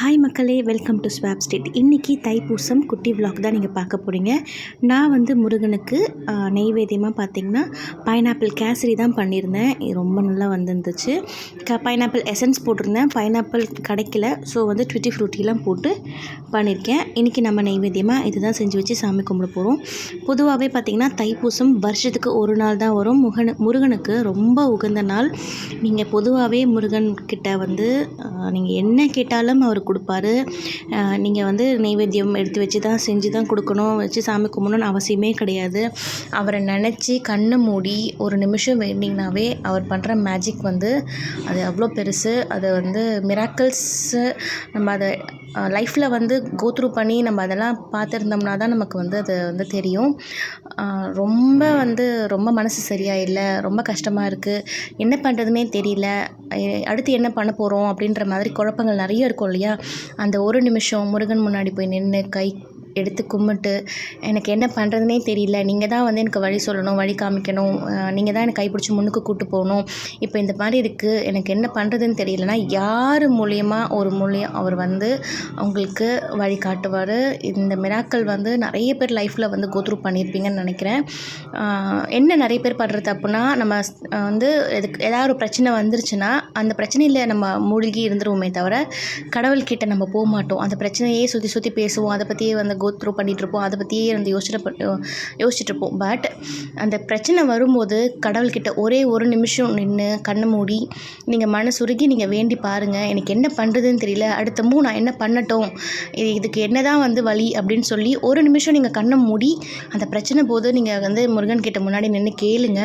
Hi மக்களே welcome to swap state இன்றைக்கி தைப்பூசம் குட்டி vlog தான் நீங்கள் பார்க்க போகிறீங்க நான் வந்து முருகனுக்கு நெய்வேத்தியமாக பார்த்தீங்கன்னா பைனாப்பிள் கேசரி தான் பண்ணியிருந்தேன். இது ரொம்ப நல்லா வந்துருந்துச்சு. க பைனாப்பிள் எசன்ஸ் போட்டிருந்தேன். பைனாப்பிள் கிடைக்கல. ஸோ வந்து ட்விட்டி ஃப்ரூட்டிலாம் போட்டு பண்ணியிருக்கேன். இன்றைக்கி நம்ம நெய்வேத்தியமாக இதுதான் செஞ்சு வச்சு சாமி கும்பிட போகிறோம் பொதுவாகவே பார்த்திங்கன்னா தைப்பூசம் வருஷத்துக்கு ஒரு நாள் தான் வரும். முகனு முருகனுக்கு ரொம்ப உகந்த நாள். நீங்கள் பொதுவாகவே முருகன்கிட்ட வந்து நீங்கள் என்ன கேட்டாலும் அவர் கொடுப்பாரு. நீங்கள் வந்து நைவேத்தியம் எடுத்து வச்சு தான் செஞ்சு தான் கொடுக்கணும். வச்சு சாமி கும்பிடணும்னு அவசியமே கிடையாது. அவரை நினச்சி கண்ணை மூடி ஒரு நிமிஷம் வேண்டிங்கனாவே அவர் பண்ணுற மேஜிக் வந்து அது அவ்வளோ பெருசு. அது வந்து மிராக்கிள்ஸு நம்ம அதை லைஃப்பில் வந்து கோத்ரூ பண்ணி நம்ம அதெல்லாம் பார்த்துருந்தோம்னா தான் நமக்கு வந்து அது வந்து தெரியும். ரொம்ப வந்து ரொம்ப மனசு சரியாக இல்லை ரொம்ப கஷ்டமாக இருக்குது என்ன பண்ணுறதுனே தெரியல. அடுத்து என்ன பண்ண போகிறோம் அப்படின்ற மாதிரி குழப்பங்கள் நிறைய இருக்கும் இல்லையா? அந்த ஒரு நிமிஷம் முருகன் முன்னாடி போய் நின்று கை எடுத்து கும்பிட்டு எனக்கு என்ன பண்ணுறதுனே தெரியல. நீங்கள் தான் வந்து எனக்கு வழி சொல்லணும் வழி காமிக்கணும். நீங்கள் தான் எனக்கு கைப்பிடிச்சி முன்னுக்கு கூட்டு போகணும். இப்போ இந்த மாதிரி இருக்குது எனக்கு என்ன பண்ணுறதுன்னு தெரியலனா யார் மூலியமாக ஒரு மூலியம் அவர் வந்து அவங்களுக்கு வழி காட்டுவார். இந்த மிராக்கள் வந்து நிறைய பேர் லைஃப்பில் வந்து கோத்ரூ பண்ணியிருப்பீங்கன்னு நினைக்கிறேன். என்ன நிறைய பேர் பண்ணுறது தப்புனா நம்ம வந்து எதுக்கு ஏதாவது ஒரு பிரச்சனை வந்துருச்சுன்னா அந்த பிரச்சனையில் நம்ம மூழ்கி இருந்துருவோமே தவிர கடவுள்கிட்ட நம்ம போக மாட்டோம் அந்த பிரச்சனையே சுற்றி சுற்றி பேசுவோம். அதை பற்றியே வந்து கோ த்ரூ பண்ணிகிட்ருப்போம் அதை பற்றியே வந்து யோசிச்சுட்டு யோசிச்சிட்டுருப்போம். பட் அந்த பிரச்சனை வரும்போது கடவுள்கிட்ட ஒரே ஒரு நிமிஷம் நின்று கண்ணை மூடி நீங்கள் மனசுருகி நீங்கள் வேண்டி பாருங்கள் எனக்கு என்ன பண்ணுறதுன்னு தெரியல. அடுத்த மூ நான் என்ன பண்ணட்டும்? இது இதுக்கு என்ன தான் வந்து வழி அப்படின்னு சொல்லி ஒரு நிமிஷம் நீங்கள் கண்ணை மூடி அந்த பிரச்சனை போது நீங்கள் வந்து முருகன் கிட்ட முன்னாடி நின்று கேளுங்க.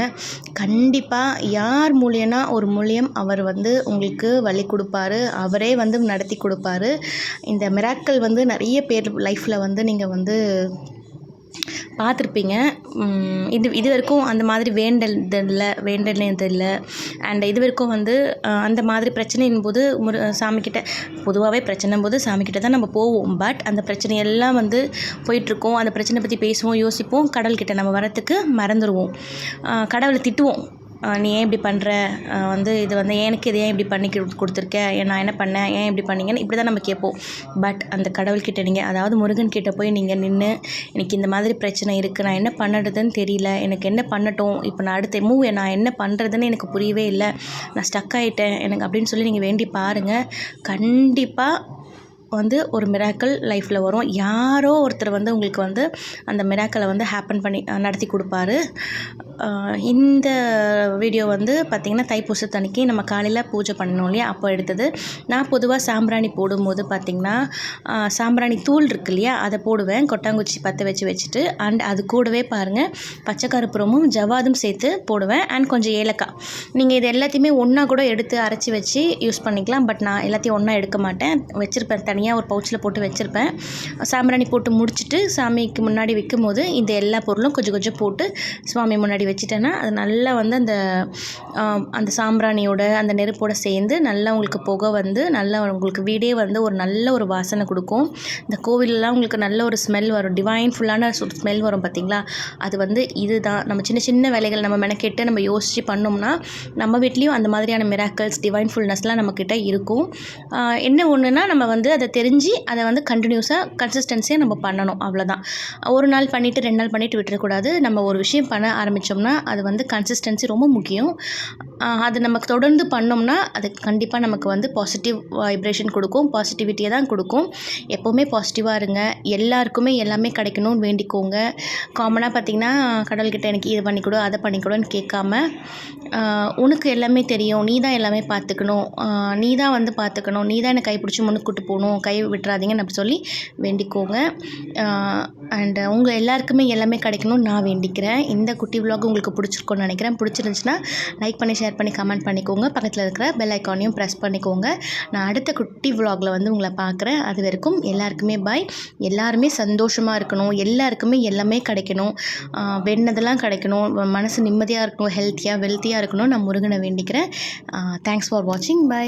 கண்டிப்பாக யார் மூலியனா ஒரு மூலியம் அவர் வந்து உங்களுக்கு வழி கொடுப்பாரு. அவரே வந்து நடத்தி கொடுப்பாரு. இந்த மிராக்கள் வந்து நிறைய பேர் லைஃப்பில் வந்து நீங்கள் வந்து பார்த்துருப்பீங்க இது இது வரைக்கும் அந்த மாதிரி வேண்டல் இல்லை வேண்டனது இல்லை அண்ட் இது வரைக்கும் வந்து அந்த மாதிரி பிரச்சனையின் போது முரு சாமிக்கிட்ட பொதுவாகவே பிரச்சனை போது சாமிக்கிட்ட தான் நம்ம போவோம். பட் அந்த பிரச்சனையெல்லாம் வந்து போயிட்டுருக்கோம். அந்த பிரச்சனை பற்றி பேசுவோம் யோசிப்போம். கடவுள்கிட்ட நம்ம வரத்துக்கு மறந்துடுவோம் கடவுளை திட்டுவோம். நீ ஏன் இப்படி பண்ணுற வந்து இது வந்து எனக்கு இது ஏன் இப்படி பண்ணி கொடு- கொடுத்துருக்க? நான் என்ன பண்ணேன் ஏன் இப்படி பண்ணீங்கன்னு இப்படி தான் நம்ம கேட்போம். பட் அந்த கடவுள்கிட்ட நீங்கள் அதாவது முருகன் கிட்டே போய் நீங்கள் நின்று எனக்கு இந்த மாதிரி பிரச்சனை இருக்குது நான் என்ன பண்ணுறதுன்னு தெரியல. எனக்கு என்ன பண்ணட்டும்? இப்போ நான் அடுத்த மூவ் நான் என்ன பண்ணுறதுன்னு எனக்கு புரியவே இல்லை. நான் ஸ்டக் ஆகிட்டேன் எனக்கு அப்படின்னு சொல்லி நீங்கள் வேண்டி பாருங்கள் கண்டிப்பாக வந்து ஒரு மிராக்கள் லைஃப்பில் வரும். யாரோ ஒருத்தர் வந்து உங்களுக்கு வந்து அந்த மிராக்களை வந்து ஹேப்பன் பண்ணி நடத்தி கொடுப்பாரு. இந்த வீடியோ வந்து பார்த்திங்கன்னா தைப்பூசத்தன்னைக்கு நம்ம காலையில் பூஜை பண்ணணும் இல்லையா? அப்போ எடுத்தது. நான் பொதுவாக சாம்பிராணி போடும்போது பார்த்திங்கன்னா சாம்பிராணி தூள் இருக்கு இல்லையா? அதை போடுவேன். கொட்டாங்குச்சி பற்ற வச்சு வச்சுட்டு அண்ட் அது கூடவே பாருங்கள் பச்சை கருப்புரமும் ஜவாதும் சேர்த்து போடுவேன். அண்ட் கொஞ்சம் ஏலக்காய். நீங்கள் இது எல்லாத்தையுமே ஒன்றா கூட எடுத்து அரைச்சி வச்சு யூஸ் பண்ணிக்கலாம். பட் நான் எல்லாத்தையும் ஒன்றா எடுக்க மாட்டேன். வச்சுருப்பேன். தனியாக ஒரு பவுச்சில் போட்டு வச்சுருப்பேன். சாம்பிராணி போட்டு முடிச்சுட்டு சாமிக்கு முன்னாடி விற்கும் போது இந்த எல்லா பொருளும் கொஞ்சம் கொஞ்சம் போட்டு சுவாமி முன்னாடி வச்சுட்டேன்னா அது நல்லா வந்து அந்த அந்த சாம்பிராணியோட அந்த நெருப்போட சேர்ந்து நல்லா உங்களுக்கு புகை வந்து நல்லா உங்களுக்கு வீடே வந்து ஒரு நல்ல ஒரு வாசனை கொடுக்கும். இந்த கோவிலெலாம் உங்களுக்கு நல்ல ஒரு ஸ்மெல் வரும். டிவைன் ஃபுல்லான ஸ்மெல் வரும் பார்த்தீங்களா அது வந்து இதுதான். நம்ம சின்ன சின்ன வேலைகள் நம்ம மெனக்கெட்டு நம்ம யோசித்து பண்ணோம்னா நம்ம வீட்லேயும் அந்த மாதிரியான மிராக்கல்ஸ் டிவைன் ஃபுல்னஸ்லாம் நம்மக்கிட்ட இருக்கும். என்ன ஒன்றுனா நம்ம வந்து அதை தெரிஞ்சு அதை வந்து கண்டினியூஸாக கன்சிஸ்டன்சியாக நம்ம பண்ணணும். அவ்வளோதான் ஒரு நாள் பண்ணிவிட்டு ரெண்டு நாள் பண்ணிவிட்டு விட்டுறக்கூடாது. நம்ம ஒரு விஷயம் பண்ண ஆரம்பித்தோம் ஆரம்பித்தோம்னா அது வந்து கன்சிஸ்டன்சி ரொம்ப முக்கியம். அது நமக்கு தொடர்ந்து பண்ணோம்னா அது கண்டிப்பாக நமக்கு வந்து பாசிட்டிவ் வைப்ரேஷன் கொடுக்கும். பாசிட்டிவிட்டியை தான் கொடுக்கும். எப்போவுமே பாசிட்டிவாக இருங்க. எல்லாருக்குமே எல்லாமே கிடைக்கணும்னு வேண்டிக்கோங்க. காமனாக பார்த்தீங்கன்னா கடவுள்கிட்ட எனக்கு இது பண்ணி கொடு அதை பண்ணிக்கூடன்னு கேட்காம உனக்கு எல்லாமே தெரியும். நீ தான் எல்லாமே பார்த்துக்கணும் நீ தான் வந்து பார்த்துக்கணும் நீ தான் என்னை கைப்பிடிச்சி முன்னுக்கு கூட்டு போகணும். கை விட்டுறாதீங்கன்னு அப்படி சொல்லி வேண்டிக்கோங்க. அண்ட் uh, உங்கள் எல்லாருக்குமே எல்லாமே கிடைக்கணும்னு நான் வேண்டிக்கிறேன். இந்த குட்டி விலாக் உங்களுக்கு பிடிச்சிருக்கும்னு நினைக்கிறேன். பிடிச்சிருந்துச்சுன்னா லைக் பண்ணி ஷேர் பண்ணி கமெண்ட் பண்ணிக்கோங்க. பக்கத்தில் இருக்கிற பெல் ஐக்கானையும் ப்ரெஸ் பண்ணிக்கோங்க. நான் அடுத்த குட்டி விலாகில் வந்து உங்களை பார்க்குறேன். அது வரைக்கும் எல்லாருக்குமே பாய் எல்லாருமே சந்தோஷமாக இருக்கணும். எல்லாருக்குமே எல்லாமே கிடைக்கணும். வெண்ணதெல்லாம் கிடைக்கணும். மனசு நிம்மதியாக இருக்கணும். ஹெல்த்தியாக வெல்த்தியாக இருக்கணும் நான் முருகனை வேண்டிக்கிறேன். தேங்க்ஸ் ஃபார் வாட்சிங் பை